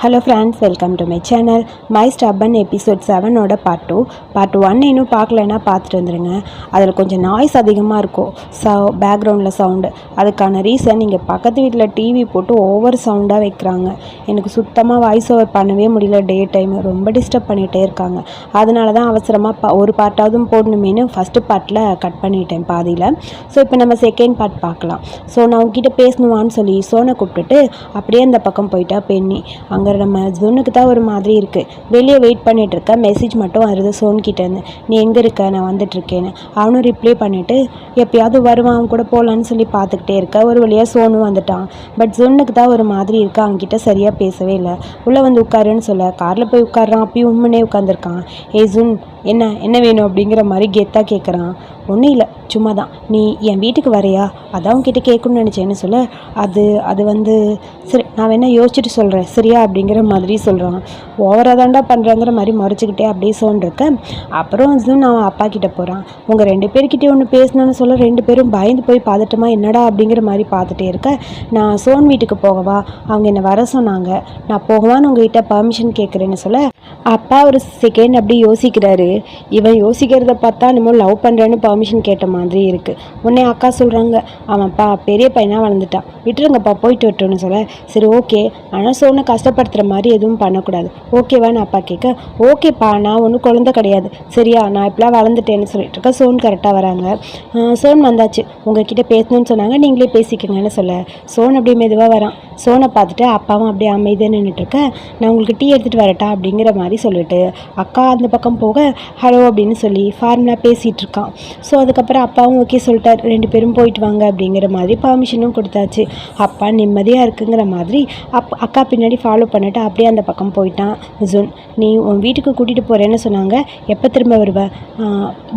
Hello friends welcome to my channel my ஸ்டப்பன் episode செவனோட part two part one இன்னும் பார்க்கலன்னா பார்த்துட்டு வந்துடுங்க அதில் கொஞ்சம் நாய்ஸ் அதிகமாக இருக்கும். ச பேக்ரவுண்டில் சவுண்டு அதுக்கான ரீசன் இங்கே பக்கத்து வீட்டில் டிவி போட்டு ஓவர் சவுண்டாக வைக்கிறாங்க. எனக்கு சுத்தமாக வாய்ஸ் ஓவர் பண்ணவே முடியல. டே டைம் ரொம்ப டிஸ்டர்ப் பண்ணிகிட்டே இருக்காங்க. அதனால தான் அவசரமாக பா ஒரு பார்ட்டாவது போடணுமேனு ஃபஸ்ட்டு பார்ட்டில் கட் பண்ணிட்டேன் பாதியில். ஸோ இப்போ நம்ம செகண்ட் பார்ட் பார்க்கலாம். ஸோ நான் உங்ககிட்ட பேசணுமான்னு சொல்லி சோனை கூப்பிட்டுட்டு அப்படியே அந்த பக்கம் போயிட்டா பெண்ணி. அங்கே நம்ம ஜோனுக்கு தான் ஒரு மாதிரி இருக்குது வெளியே வெயிட் பண்ணிட்டு இருக்க. மெசேஜ் மட்டும் வருது சோன்கிட்டேருந்து நீ எங்கே இருக்க? நான் வந்துட்டு இருக்கேன்னு. அவனும் ரிப்ளை பண்ணிவிட்டு எப்பயாவது வருவான் அவன் கூட போகலான்னு சொல்லி பார்த்துக்கிட்டே இருக்க. ஒரு வழியாக சோனும் வந்துட்டான். பட் ஜோனுக்கு தான் ஒரு மாதிரி இருக்கு. அவன்கிட்ட சரியாக பேசவே இல்லை. உள்ளே வந்து உட்காருன்னு சொல்ல. காரில் போய் உட்காடுறான் அப்பயும் உண்மனே உட்காந்துருக்கான் ஏ ஜுன் என்ன என்ன வேணும் அப்படிங்கிற மாதிரி கெத்தாக கேட்குறான் ஒன்றும் இல்லை சும்மா தான் நீ என் வீட்டுக்கு வரையா? அதான் உன்கிட்ட கேட்கணும்னு நினச்சேன்னு சொல்ல. அது அது வந்து சரி நான் வேணால் யோசிச்சுட்டு சொல்கிறேன் சரியா? அப்படிங்கிற மாதிரி சொல்கிறான் ஓவராக தாண்டா பண்ணுறாங்கிற மாதிரி மறைச்சிக்கிட்டே அப்படியே இருக்கேன் அப்புறம் ஜூன் நான் அப்பா கிட்டே போகிறான் உங்கள் ரெண்டு பேர்கிட்டே ஒன்று பேசணும்னு சொல்ல ரெண்டு பேரும் பயந்து போய் பார்த்துட்டுமா என்னடா அப்படிங்கிற மாதிரி பார்த்துட்டே இருக்கேன் நான் சோன் வீட்டுக்கு போகவா? அவங்க என்னை வர சொன்னாங்க. நான் போகவான்னு உங்ககிட்ட பர்மிஷன் கேட்குறேன்னு சொல்ல. அப்பா ஒரு செகண்ட் அப்படி யோசிக்கிறாரு. இவன் யோசிக்கிறத பார்த்தா நம்ம லவ் பண்ணுறேன்னு பர்மிஷன் கேட்ட மாதிரி இருக்குது உடனே அக்கா சொல்கிறாங்க அவன் பா பெரிய பையனாக வளர்ந்துட்டான். விட்டுருங்கப்பா போயிட்டு விட்டுருன்னு சொல்ல. சரி ஓகே. ஆனால் சோனை கஷ்டப்படுத்துகிற மாதிரி எதுவும் பண்ணக்கூடாது. ஓகேவா நான் அப்பா கேட்க ஓகேப்பா நான் ஒன்றும் குழந்தை கிடையாது. சரியா நான் இப்பெல்லாம் வளர்ந்துட்டேன்னு சொல்லிட்டு இருக்க சோன் கரெக்டாக வராங்க. சோன் வந்தாச்சு. உங்ககிட்ட பேசணும்னு சொன்னாங்க நீங்களே பேசிக்கங்கன்னு சொல்ல. சோன் அப்படியே மெதுவாக வரான். சோனை பார்த்துட்டு அப்பாவும் அப்படியே அமைதியாக நின்றுட்டு இருக்க நான் உங்களுக்கு டீ எடுத்துகிட்டு வரட்டா? அப்படிங்கிற மாதிரி சொல்லிட்டு அக்கா அந்த பக்கம் போக ஹலோ அப்படின்னு சொல்லி ஃபார்மலாக பேசிகிட்டு இருக்கான். ஸோ அதுக்கப்புறம் அப்பாவும் ஓகே சொல்லிட்டார். ரெண்டு பேரும் போயிட்டு வாங்க அப்படிங்கிற மாதிரி பர்மிஷனும் கொடுத்தாச்சு. அப்பா நிம்மதியாக இருக்குங்கிற மாதிரி அப் அக்கா பின்னாடி ஃபாலோ பண்ணிட்டு அப்படியே அந்த பக்கம் போயிட்டான் ஜுன். நீ உன் வீட்டுக்கு கூட்டிகிட்டு போகிறேன்னு சொன்னாங்க. எப்போ திரும்ப வருவ?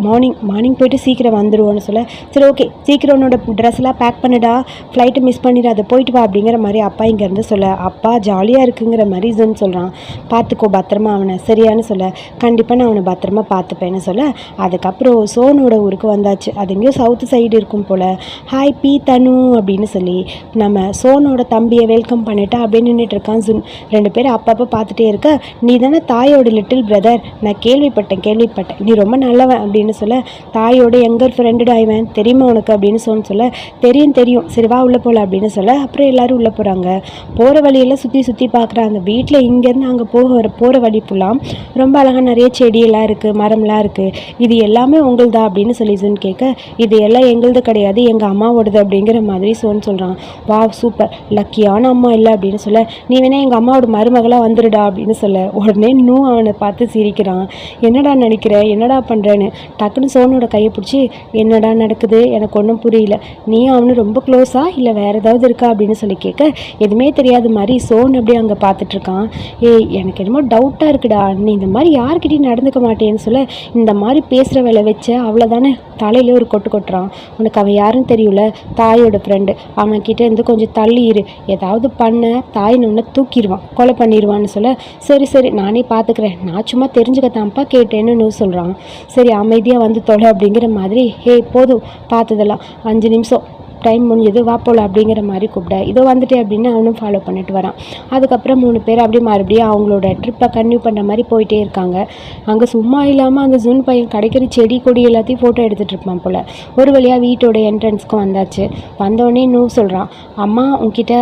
மார்னிங் மார்னிங் போயிட்டு சீக்கிரம் வந்துடுவோன்னு சொல்ல. சரி ஓகே சீக்கிரம் உன்னோட ட்ரெஸ்லாம் பேக் பண்ணுடா. ஃப்ளைட்டு மிஸ் பண்ணிடாத போயிட்டு வா அப்படிங்கிற மாதிரி அப்பா இங்கேருந்து சொல்ல. அப்பா ஜாலியாக இருக்குங்கிற மாதிரி ஜுன் சொல்கிறான் பார்த்துக்கோ பத்திரமா அவனை. சரியான்னு சொல்ல. கண்டிப்பாக நான் அவனை பத்திரமா பார்த்துப்பேன்னு சொல்ல. அதுக்கப்புறம் சோனோட ஊருக்கு வந்தாச்சு. அது எங்கேயோ சவுத்து சைடு இருக்கும் போல். ஹாய் பி தனு அப்படின்னு சொல்லி. நம்ம சோனோட தம்பியை வெல்கம் பண்ணிட்டா அப்படின்னு நின்றுட்டு இருக்கான் சுன் ரெண்டு பேரும் அப்பப்போ பார்த்துட்டே இருக்க நீ தானே தாயோட லிட்டில் பிரதர் நான் கேள்விப்பட்டேன் கேள்விப்பட்டேன். நீ ரொம்ப நல்லவன் அப்படின்னு சொல்ல தாயோட எங்கர் ஃப்ரெண்டுடா இவன்? தெரியுமா உனக்கு? அப்படின்னு சொன்னு சொல்ல தெரியும் தெரியும். சரி வா உள்ளே போகல அப்படின்னு சொல்ல அப்புறம் எல்லாரும் உள்ளே போகிறாங்க போகிற வழியெல்லாம் சுற்றி சுற்றி பார்க்குறாங்க வீட்டில் இங்கேருந்து அங்கே போக வர போகிற வழி ஃபுல்லாம் ரொம்ப அழகாக நிறைய செடியெல்லாம் இருக்குது மரம்லாம் இருக்குது இது எல்லாமே உங்களுதா அப்படின்னு சொல்லி சுன் கேட்க இது எல்லாம் எங்களுது கிடையாது எங்கள் அம்மாவோடது அப்படிங்கிற மாதிரி சொன்னு சொல்கிறான் வா சூப்பர் லக்கியான அம்மா இல்லை அப்படின்னு சொல்ல நீ வேணா எங்கள் அம்மாவோட மருமகளாக வந்துடுடா அப்படின்னு சொல்ல. உடனே நூ அவனை பார்த்து சிரிக்கிறான். என்னடா நினைக்கிற என்னடா பண்ணுறேன்னு டக்குன்னு சோனோட கையை பிடிச்சி என்னடா நடக்குது? எனக்கு ஒன்றும் புரியல. நீ அவனு ரொம்ப க்ளோஸா இல்லை வேற ஏதாவது இருக்கா? அப்படின்னு சொல்லி கேட்க எதுவுமே தெரியாத மாதிரி சோன் அப்படியே அங்கே பார்த்துட்ருக்கான் ஏய் எனக்கு என்னமோ டவுட்டாக இருக்குடா. நீ இந்த மாதிரி யார்கிட்டையும் நடந்துக்க மாட்டேன்னு சொல்ல இந்த மாதிரி பேசுகிற வேலை வச்ச அவ்வளோதானே தலையிலே ஒரு கொட்டு கொட்டுறான். உனக்கு அவன் யாருன்னு தெரியல தாயோட ஃப்ரெண்டு அவன்கிட்ட இருந்து கொஞ்சம் தள்ளி இரு. ஏதாவது பண்ண தாய் உன்னை தூக்கிடுவான். கொலை பண்ணிடுவான்னு சொல்ல சரி சரி நானே பார்த்துக்கிறேன் நான் சும்மா தெரிஞ்சுக்கத்தான்ப்பா கேட்டேன்னு சொல்கிறான் சரி அமைதியாக வந்து தொலை அப்படிங்கிற மாதிரி ஹே போதும் பார்த்ததெல்லாம் அஞ்சு நிமிஷம். டைம் முடிஞ்சது வா போல அப்படிங்கிற மாதிரி கூப்பிட இதோ வந்துட்டேன் அப்படின்னு அவனும் ஃபாலோ பண்ணிட்டு வரான். அதுக்கப்புறம் மூணு பேர் அப்படியே மறுபடியும் அவங்களோட ட்ரிப்பை கன்டினியூ பண்ணுற மாதிரி போயிட்டே இருக்காங்க. அங்கே சும்மா இல்லாமல் அந்த ஜூன் பையன் கிடைக்கிற செடி கொடி எல்லாத்தையும் ஃபோட்டோ எடுத்துகிட்டு இருப்பான் போல். ஒரு வழியாக வீட்டோட என்ட்ரன்ஸ்க்கும் வந்தாச்சு. வந்தோடனே நூ சொல்கிறான் அம்மா உங்ககிட்ட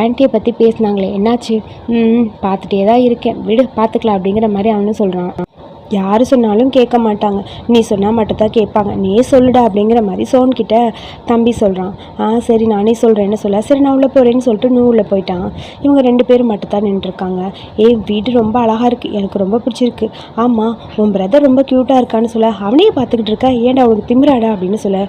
ஆன்ட்டியை பற்றி பேசினாங்களே என்னாச்சு? பார்த்துட்டே தான் இருக்கேன். விடு பார்த்துக்கலாம் அப்படிங்கிற மாதிரி அவனும் சொல்கிறான் யார் சொன்னாலும் கேட்க மாட்டாங்க. நீ சொன்னால் மட்டும்தான் கேட்பாங்க. நீ சொல்லுடா அப்படிங்கிற மாதிரி சோன்கிட்ட தம்பி சொல்கிறான் ஆ சரி நானே சொல்கிறேன்னு சொல்ல. சரி நான் உள்ளே போகிறேன்னு சொல்லிட்டு நூ உள்ளே போயிட்டான். இவங்க ரெண்டு பேரும் மட்டும்தான் நின்றுருக்காங்க. ஏ வீடு ரொம்ப அழகாக இருக்குது எனக்கு ரொம்ப பிடிச்சிருக்கு. ஆமாம் உன் பிரதர் ரொம்ப க்யூட்டாக இருக்கான்னு சொல்ல. அவனையே பார்த்துக்கிட்டு இருக்கா. ஏன்டா அவனுக்கு திமிராடா அப்படின்னு சொல்ல.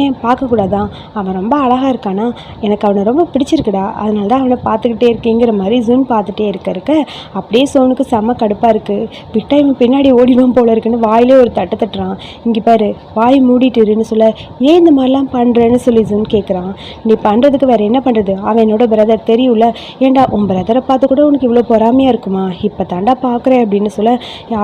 ஏன் பார்க்கக்கூடாதான் அவன் ரொம்ப அழகாக இருக்கானா? எனக்கு அவனை ரொம்ப பிடிச்சிருக்குடா. அதனால தான் அவனை பார்த்துக்கிட்டே இருக்கேங்கிற மாதிரி ஜூன் பார்த்துட்டே இருக்க இருக்க அப்படியே சோனுக்கு செம்ம கடுப்பாக இருக்குது விட்டா இவன் பின்னாடி ஓடி ஓடிடுவான் போல இருக்குன்னு வாயிலே ஒரு தட்டு தட்டுறான். இங்கே பாரு வாய் மூடிட்டுருன்னு சொல்ல ஏன் இந்த மாதிரிலாம் பண்ணுறேன்னு சொல்லி ஜுன் கேட்குறான் நீ பண்ணுறதுக்கு வேறு என்ன பண்ணுறது அவன் என்னோட பிரதர் தெரியும்ல. ஏன்டா உன் பிரதரை பார்த்து கூட உனக்கு இவ்வளோ பொறாமையாக இருக்குமா? இப்போ தாண்டா பார்க்குறேன் அப்படின்னு சொல்ல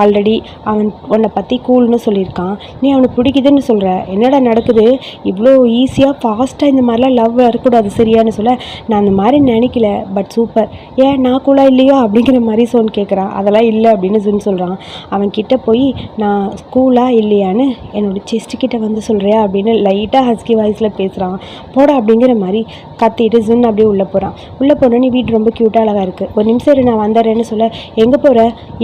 ஆல்ரெடி அவன் உன்னை பற்றி கூல்னு சொல்லியிருக்கான். நீ அவனுக்கு பிடிக்குதுன்னு சொல்கிற என்னடா நடக்குது? இவ்வளோ ஈஸியாக ஃபாஸ்ட்டாக இந்த மாதிரிலாம் லவ் வரக்கூடாது சரியான்னு சொல்ல நான் அந்த மாதிரி நினைக்கல. பட் சூப்பர் ஏன் நான் கூலாக இல்லையா? அப்படிங்கிற மாதிரி சோன் கேட்குறான் அதெல்லாம் இல்லை அப்படின்னு ஜுன் சொல்கிறான் அவன் கிட்ட போய் நான் ஸ்கூலாக இல்லையான்னு என்னோட செஸ்ட்டு கிட்டே வந்து சொல்கிறியா அப்படின்னு லைட்டாக ஹஸ்கி வாய்ஸில் பேசுகிறான் போட அப்படிங்கிற மாதிரி கத்திட்டு ஜுன் அப்படியே உள்ளே போகிறான் உள்ளே போனோன்னே வீடு ரொம்ப க்யூட்டாக அழகாக இருக்குது ஒரு நிமிஷம் இரு நான் வந்துடுறேன்னு சொல்ல எங்கே போகிற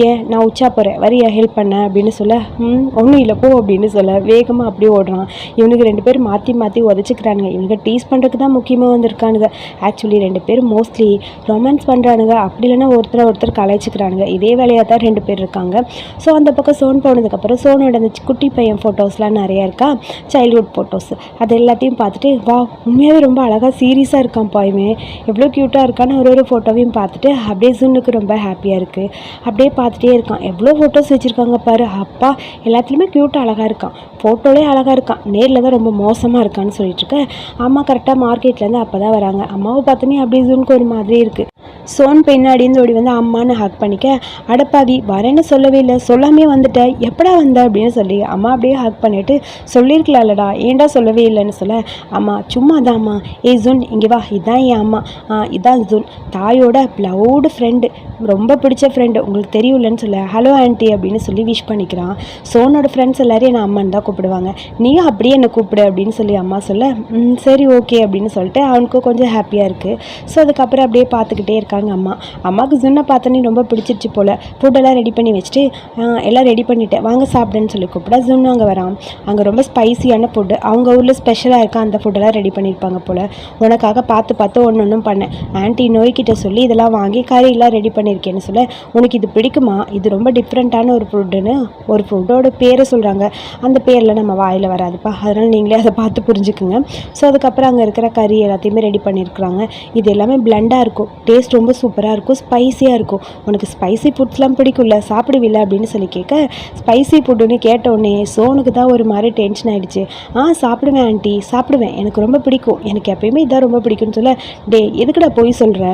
ஏன் நான் உச்சா போகிறேன் வரியா ஹெல்ப் பண்ண அப்படின்னு சொல்ல ம் ஒன்றும் இல்லை போ அப்படின்னு சொல்ல வேகமாக அப்படியே ஓடுறான். இவனுக்கு ரெண்டு பேரும் மாற்றி மாற்றி உதச்சிக்கிறானுங்க. இவனுக்கு டீஸ் பண்ணுறதுக்கு தான் முக்கியமாக வந்திருக்கானுங்க. ஆக்சுவலி ரெண்டு பேரும் மோஸ்ட்லி ரொமான்ஸ் பண்ணுறானுங்க அப்படி இல்லைன்னா ஒருத்தரை ஒருத்தர் கலாய்ச்சிக்கிறானுங்க. இதே வேலையாக தான் ரெண்டு பேர் இருக்காங்க. ஸோ அந்த பக்கம் சோன் போனதுக்கப்புறம் சோனோட அந்த குட்டி பையன் ஃபோட்டோஸ்லாம் நிறையா இருக்கா? சைல்ட்ஹுட் ஃபோட்டோஸ் அது எல்லாத்தையும் பார்த்துட்டு வா உண்மையாகவே ரொம்ப அழகாக சீரியஸாக இருக்கான் பாயுமே எவ்வளோ க்யூட்டாக இருக்கான்னு ஒரு ஒரு ஃபோட்டோவையும் பார்த்துட்டு அப்படியே ஜுன்னுக்கு ரொம்ப ஹாப்பியாக இருக்குது அப்படியே பார்த்துட்டே இருக்கான். எவ்வளோ ஃபோட்டோஸ் வச்சுருக்காங்க பாரு. அப்பா எல்லாத்துலேயுமே க்யூட்டாக அழகாக இருக்கான். ஃபோட்டோலே அழகாக இருக்கான். நேரில் தான் ரொம்ப மோசமாக இருக்கான்னு சொல்லிட்டு இருக்கேன் அம்மா கரெக்டாக மார்க்கெட்லேருந்து அப்போ தான் வராங்க. அம்மாவை பார்த்தோன்னே அப்படியே ஜுனுக்கு ஒரு மாதிரி இருக்குது சோன் பின்னாடின்னு ஓடி வந்து அம்மான்னு ஹக் பண்ணிக்க அடப்பாவி வரேன்னு சொல்லவே இல்லை சொல்லாமே வந்துட்டேன் எப்படா வந்த? அப்படின்னு சொல்லி அம்மா அப்படியே ஹக் பண்ணிட்டு சொல்லியிருக்கலாம்லடா ஏன்டா சொல்லவே இல்லைன்னு சொல்ல? அம்மா சும்மா தான் அம்மா. ஏய் இங்கே வா இதான் என் அம்மா. ஆ இதான் ஜூன். தாயோட ப்ளவுடு ஃப்ரெண்டு ரொம்ப பிடிச்ச ஃப்ரெண்டு உங்களுக்கு தெரியலன்னு சொல்ல ஹலோ ஆன்ட்டி அப்படின்னு சொல்லி விஷ் பண்ணிக்கிறான். சோனோட ஃப்ரெண்ட்ஸ் எல்லாரையும் என்ன அம்மான்னு தான் கூப்பிடுவாங்க. நீயும் அப்படியே என்னை கூப்பிடு அப்படின்னு சொல்லி அம்மா சொல்ல "ம், சரி ஓகே அப்படின்னு சொல்லிட்டு அவனுக்கும் கொஞ்சம் ஹாப்பியாக இருக்குது ஸோ அதுக்கப்புறம் அப்படியே பார்த்துக்கிட்டே இருக்காங்க அம்மா. அம்மாவுக்கு ஜுன்னை பார்த்தோன்னே ரொம்ப பிடிச்சிருச்சு போல். ஃபுட்டெல்லாம் ரெடி பண்ணி வச்சுட்டு எல்லாம் ரெடி பண்ணிவிட்டேன் வாங்க சாப்பிடுன்னு சொல்லி கூப்பிட்டா ஜுன்னு அங்கே வரான். அங்கே ரொம்ப ஸ்பைசியான ஃபுட்டு அவங்க ஊரில் ஸ்பெஷலாக இருக்க அந்த ஃபுட்டெல்லாம் ரெடி பண்ணியிருப்பாங்க போல். உனக்காக பார்த்து பார்த்து ஒன்று ஒன்றும் பண்ணேன் ஆன்ட்டி நோய்கிட்ட சொல்லி இதெல்லாம் வாங்கி கறியெல்லாம் ரெடி பண்ணியிருக்கேன்னு சொல்ல. உனக்கு இது பிடிக்குமா? இது ரொம்ப டிஃப்ரெண்ட்டான ஒரு ஃபுட்டுன்னு ஒரு ஃபுட்டோட பேரை சொல்கிறாங்க அந்த பேரில் நம்ம வாயில் வராதுப்பா. அதனால் நீங்களே அதை பார்த்து புரிஞ்சுக்குங்க. ஸோ அதுக்கப்புறம் அங்கே இருக்கிற கறி எல்லாத்தையுமே ரெடி பண்ணியிருக்கிறாங்க இது எல்லாமே பிளண்டாக இருக்கும். டேஸ்ட் ரொம்ப சூப்பராக இருக்கும் ஸ்பைசியாக இருக்கும். உனக்கு ஸ்பைசி ஃபுட்ஸ்லாம் பிடிக்கும்ல சாப்பிடுவில்ல அப்படின்னு சொல்லி கேட்க ஸ்பைசி ஃபுட்டுன்னு கேட்டோடனே சோனுக்கு தான் ஒரு மாதிரி டென்ஷன் ஆகிடுச்சு ஆ சாப்பிடுவேன் ஆண்டி சாப்பிடுவேன். எனக்கு ரொம்ப பிடிக்கும். எனக்கு எப்பயுமே இதான் ரொம்ப பிடிக்கும்னு சொல்ல டே எதுக்குடா போய் சொல்கிற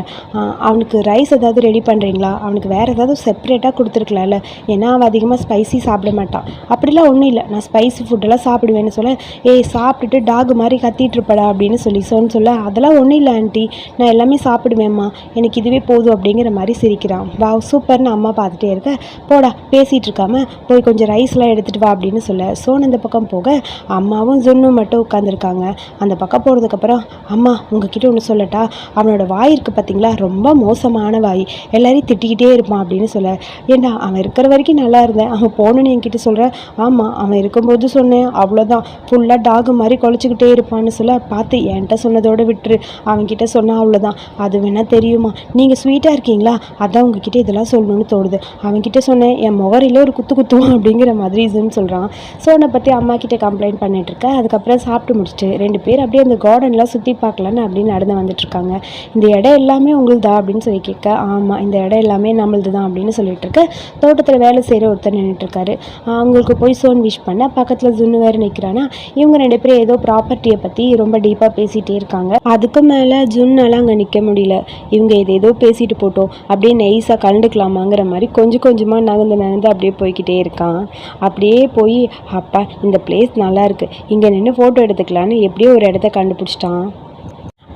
அவனுக்கு ரைஸ் ஏதாவது ரெடி பண்ணுறீங்களா அவனுக்கு வேறு ஏதாவது செப்பரேட்டாக கொடுத்துருக்கலாம்ல. ஏன்னா அவன் அதிகமாக ஸ்பைசி சாப்பிட மாட்டான் அப்படிலாம் ஒன்றும் இல்லை. நான் ஸ்பைசி ஃபுட்டெல்லாம் சாப்பிடுவேன்னு சொல்ல ஏய் சாப்பிட்டுட்டு டாக் மாதிரி கத்திட்டு இருப்படா அப்படின்னு சொல்லி சொன்னு சொல்ல அதெல்லாம் ஒன்றும் இல்லை ஆண்டி நான் எல்லாமே சாப்பிடுவேம்மா எனக்கு இதுவே போதும் அப்படிங்கிற மாதிரி சிரிக்கிறான். வா சூப்பர்னு அம்மா பார்த்துட்டே இருக்க. போடா பேசிகிட்டு இருக்காம போய் கொஞ்சம் ரைஸ்லாம் எடுத்துகிட்டு வா அப்படின்னு சொல்ல. சோன் அந்த பக்கம் போக அம்மாவும் ஜொன்னும் மட்டும் உட்காந்துருக்காங்க அந்த பக்கம் போனதுக்கப்புறம் அம்மா உங்ககிட்ட ஒன்று சொல்லட்டா? அவனோட வாய் இருக்குது பார்த்தீங்களா ரொம்ப மோசமான வாய். எல்லாரையும் திட்டிக்கிட்டே இருப்பான் அப்படின்னு சொல்ல. ஏண்டா அவன் இருக்கிற வரைக்கும் நல்லா இருந்தேன். அவன் போகணுன்னு என்கிட்ட சொல்கிறேன் ஆமாம் அவன் இருக்கும்போது சொன்னேன். அவ்வளோதான் ஃபுல்லாக டாகு மாதிரி குலைச்சிக்கிட்டே இருப்பான்னு சொல்ல. பார்த்து என்கிட்ட சொன்னதோடு விட்டுரு. அவன்கிட்ட சொன்னால் அவ்வளோதான் அது வேணால் தெரியுமா? நீங்கள் ஸ்வீட்டாக இருக்கீங்களா? அதான் உங்ககிட்ட இதெல்லாம் சொல்லணும்னு தோணுது. அவன்கிட்ட சொன்னேன் என் முகரையில் ஒரு குத்து குத்துவான் அப்படிங்கிற மாதிரி இதுன்னு சொல்கிறான் ஸோ அதை பற்றி அம்மா கிட்டே கம்ப்ளைண்ட் பண்ணிட்டுருக்கேன் அதுக்கப்புறம் சாப்பிட்டு முடிச்சுட்டு ரெண்டு பேர் அப்படியே அந்த கார்டன்லாம் சுற்றி பார்க்கலான்னு அப்படின்னு நடந்து வந்துட்டுருக்காங்க இந்த இடம் எல்லாமே உங்களுதா அப்படின்னு சொல்லி கேட்க ஆமாம் இந்த இடம் எல்லாமே நம்மளது தான் அப்படின்னு சொல்லிட்டு இருக்க தோட்டத்தில் வேலை செய்கிற ஒருத்தர் நின்றுட்டுருக்காரு அவங்களுக்கு போய் சோன் விஷ் பண்ண பக்கத்தில் ஜுன்னு வேறு நிற்கிறானா இவங்க ரெண்டு பேரும் ஏதோ ப்ராப்பர்ட்டியை பற்றி ரொம்ப டீப்பாக பேசிகிட்டே இருக்காங்க. அதுக்கு மேலே ஜுன்னால அங்கே நிற்க முடியல. இவங்க இது ஏதோ பேசிட்டு போட்டோம். அப்படியே நெய்ஸாக கலந்துக்கலாமாங்கிற மாதிரி கொஞ்சம் கொஞ்சமாக நகர்ந்து நகர்ந்து அப்படியே போய்க்கிட்டே இருக்கான். அப்படியே போய் அப்பா இந்த பிளேஸ் நல்லாயிருக்கு இங்கே நின்று ஃபோட்டோ எடுத்துக்கலான்னு எப்படியோ ஒரு இடத்த கண்டுபிடிச்சிட்டான்.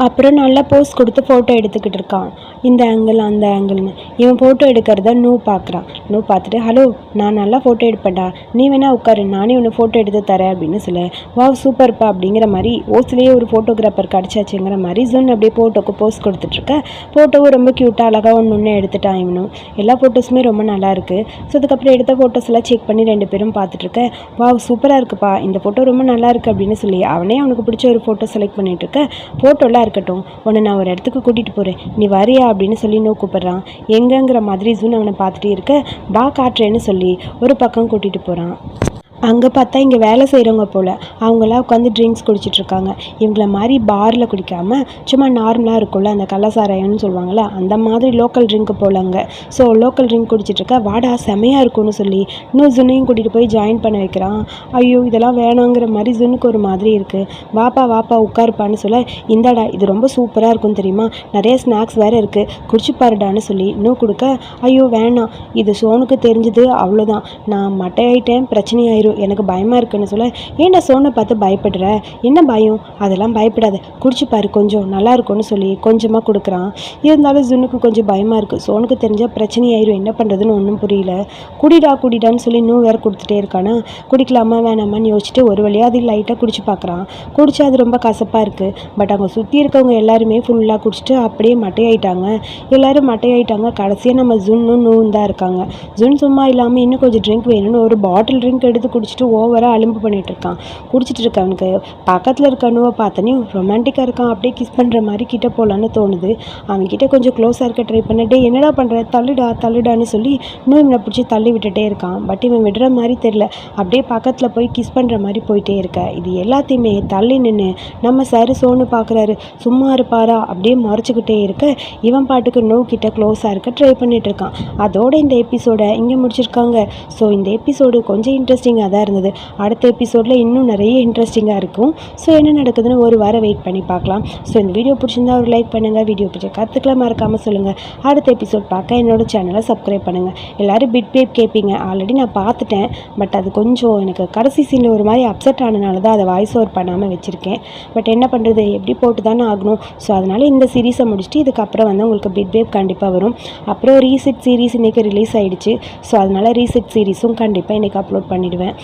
அப்புறம் நல்லா போஸ் கொடுத்து ஃபோட்டோ எடுத்துக்கிட்டு இருக்கான். இந்த ஆங்கிள் அந்த ஆங்கிள்னு இவன் ஃபோட்டோ எடுக்கிறத நூ பார்க்குறான் நூ பார்த்துட்டு ஹலோ நான் நல்லா ஃபோட்டோ எடுப்பேன்டா. நீ வேணா உட்காரு. நானே உன்னை ஃபோட்டோ எடுத்து தரேன் அப்படின்னு சொல்ல. வாவ் சூப்பர்ப்பா அப்படிங்கிற மாதிரி ஓசிலேயே ஒரு ஃபோட்டோகிராஃபர் கிடச்சாச்சுங்கிற மாதிரி ஜோன் அப்படியே ஃபோட்டோக்கு போஸ் கொடுத்துட்ருக்க ஃபோட்டோவும் ரொம்ப க்யூட்டாக அழகாக ஒன்று ஒன்று எடுத்துட்டான் இவனும். எல்லா ஃபோட்டோஸுமே ரொம்ப நல்லாயிருக்கு ஸோ அதுக்கப்புறம் எடுத்த ஃபோட்டோஸ் எல்லாம் செக் பண்ணி ரெண்டு பேரும் பார்த்துட்ருக்க வாவ் சூப்பராக இருக்குப்பா. இந்த ஃபோட்டோ ரொம்ப நல்லா இருக்குது அப்படின்னு சொல்லி அவனே அவனுக்கு பிடிச்ச ஒரு ஃபோட்டோ செலக்ட் பண்ணிட்டு இருக்க. ஃபோட்டோலாம் இருக்கட்டும். உன்னை நான் ஒரு இடத்துக்கு கூட்டிகிட்டு போகிறேன் நீ வரியா அப்படின்னு சொல்லி நோ கூப்பிட்றான். எங்கங்கிற மாதிரி ஜூன் அவனை பார்த்துட்டே இருக்க பா காட்டுறேன்னு சொல்லி ஒரு பக்கம் கூட்டிகிட்டு போகிறான் அங்கே பார்த்தா இங்கே வேலை செய்கிறவங்க போல். அவங்களாம் உட்காந்து ட்ரிங்க்ஸ் குடிச்சிட்ருக்காங்க. இவங்கள மாதிரி பாரில் குடிக்காம சும்மா நார்மலாக இருக்கும்ல அந்த கள்ளசாராயம்னு சொல்லுவாங்கள்ல அந்த மாதிரி லோக்கல் ட்ரிங்க்கு போல் அங்கே. ஸோ லோக்கல் ட்ரிங்க் குடிச்சிட்ருக்கா வாடா செமையாக இருக்கும்னு சொல்லி இன்னும் ஜுனையும் கூட்டிகிட்டு போய் ஜாயின் பண்ண வைக்கிறான். ஐயோ இதெல்லாம் வேணாங்கிற மாதிரி ஜுனுக்கு ஒரு மாதிரி இருக்குது வாப்பா வாப்பா உட்காருப்பான்னு சொல்ல இந்தாடா இது ரொம்ப சூப்பராக இருக்கும் தெரியுமா? நிறைய ஸ்நாக்ஸ் வேறு இருக்குது குடிச்சு பாருடான்னு சொல்லி இன்னும் கொடுக்க ஐயோ வேணாம். இது சோனுக்கு தெரிஞ்சது அவ்வளோதான் நான் மட்டையாயிட்டேன் பிரச்சனையாயிரும். எனக்கு பயமாக இருக்குன்னு சொல்ல ஏன்டா சோனை பார்த்து பயப்படுற? என்ன பயம்? அதெல்லாம் பயப்படாது. குடிச்சு பாரு கொஞ்சம். நல்லா இருக்கும்னு சொல்லி கொஞ்சமாக கொடுக்குறான். இருந்தாலும் ஜுனுக்கு கொஞ்சம் பயமாக இருக்குது சோனுக்கு தெரிஞ்சால் பிரச்சனையாயிரும். என்ன பண்ணுறதுன்னு ஒன்றும் புரியல. குடிடா குடிடான்னு சொல்லி இன்னும் வேறு கொடுத்துட்டே இருக்கானா? குடிக்கலாமா வேணாமான்னு யோசிச்சுட்டு ஒரு வழியாக அது லைட்டாக குடிச்சு பார்க்குறான் குடிச்சா அது ரொம்ப கசப்பாக இருக்குது பட் அங்கே சுற்றி இருக்கவங்க எல்லாருமே ஃபுல்லாக குடிச்சிட்டு அப்படியே மட்டையாயிட்டாங்க. எல்லாரும் மட்டையாயிட்டாங்க. கடைசியாக நம்ம ஜுன்னும் நூன் தான் இருக்காங்க. ஜுன் சும்மா இல்லாமல் இன்னும் கொஞ்சம் ட்ரிங்க் வேணும்னு ஒரு பாட்டில் ட்ரிங்க் எடுத்து குடிச்சிட்டு ஓவராக அலும்பு பண்ணிகிட்டு இருக்கான். குடிச்சிட்டு இருக்கவனுக்கு பக்கத்தில் இருக்க நூவை பார்த்தனே ரொமான்டிக்காக இருக்கான் அப்படியே கிஸ் பண்ணுற மாதிரி கிட்டே போகலான்னு தோணுது. அவன்கிட்ட கொஞ்சம் க்ளோஸாக இருக்க ட்ரை பண்ணிட்டு என்னடா பண்ணுற தள்ளுடா தள்ளுடான்னு சொல்லி இன்னும் இவனை பிடிச்சி தள்ளி விட்டுட்டே இருக்கான். பட் இவன் விடுற மாதிரி தெரில அப்படியே பக்கத்தில் போய் கிஸ் பண்ணுற மாதிரி போயிட்டே இருக்க. இது எல்லாத்தையுமே தள்ளி நின்று நம்ம சார் சோனு பார்க்குறாரு சும்மா இருப்பாரா? அப்படியே மறைச்சிக்கிட்டே இருக்க. இவன் பாட்டுக்கு நோ கிட்ட க்ளோஸாக இருக்க ட்ரை பண்ணிகிட்டு இருக்கான். அதோட இந்த எபிசோடை இங்கே முடிச்சிருக்காங்க. ஸோ இந்த எபிசோடு கொஞ்சம் இன்ட்ரெஸ்டிங்காக தான் இருந்தது. அடுத்த எபிசோடில் இன்னும் நிறைய இன்ட்ரெஸ்டிங்காக இருக்கும். ஸோ என்ன நடக்குதுன்னு ஒரு வாரம் வெயிட் பண்ணி பார்க்கலாம். ஸோ இந்த வீடியோ பிடிச்சிருந்தா ஒரு லைக் பண்ணுங்கள் வீடியோ பிடிச்ச கற்றுக்கலாம் மறக்காமல் சொல்லுங்கள் அடுத்த எபிசோட் பார்க்க என்னோட சேனலை சப்ஸ்கிரைப் பண்ணுங்கள் எல்லோரும் பிட் பேப் கேட்பீங்க ஆல்ரெடி நான் பார்த்துட்டேன். பட் அது கொஞ்சம் எனக்கு கடைசி சீனில் ஒரு மாதிரி அப்செட் ஆனனால தான் அதை வாய்ஸ் ஓவர் பண்ணாமல் வச்சுருக்கேன். பட் என்ன பண்ணுறது எப்படி போட்டு தானே ஆகணும்? ஸோ அதனால் இந்த சீரீஸை முடிச்சுட்டு இதுக்கப்புறம் வந்து உங்களுக்கு பிட் பேப் கண்டிப்பாக வரும். அப்புறம் ரீசெட் சீரீஸ் இன்றைக்கி ரிலீஸ் ஆகிடுச்சு ஸோ அதனால் ரீசெட் சீரீஸும் கண்டிப்பாக இன்றைக்கி அப்லோட் பண்ணிவிடுவேன்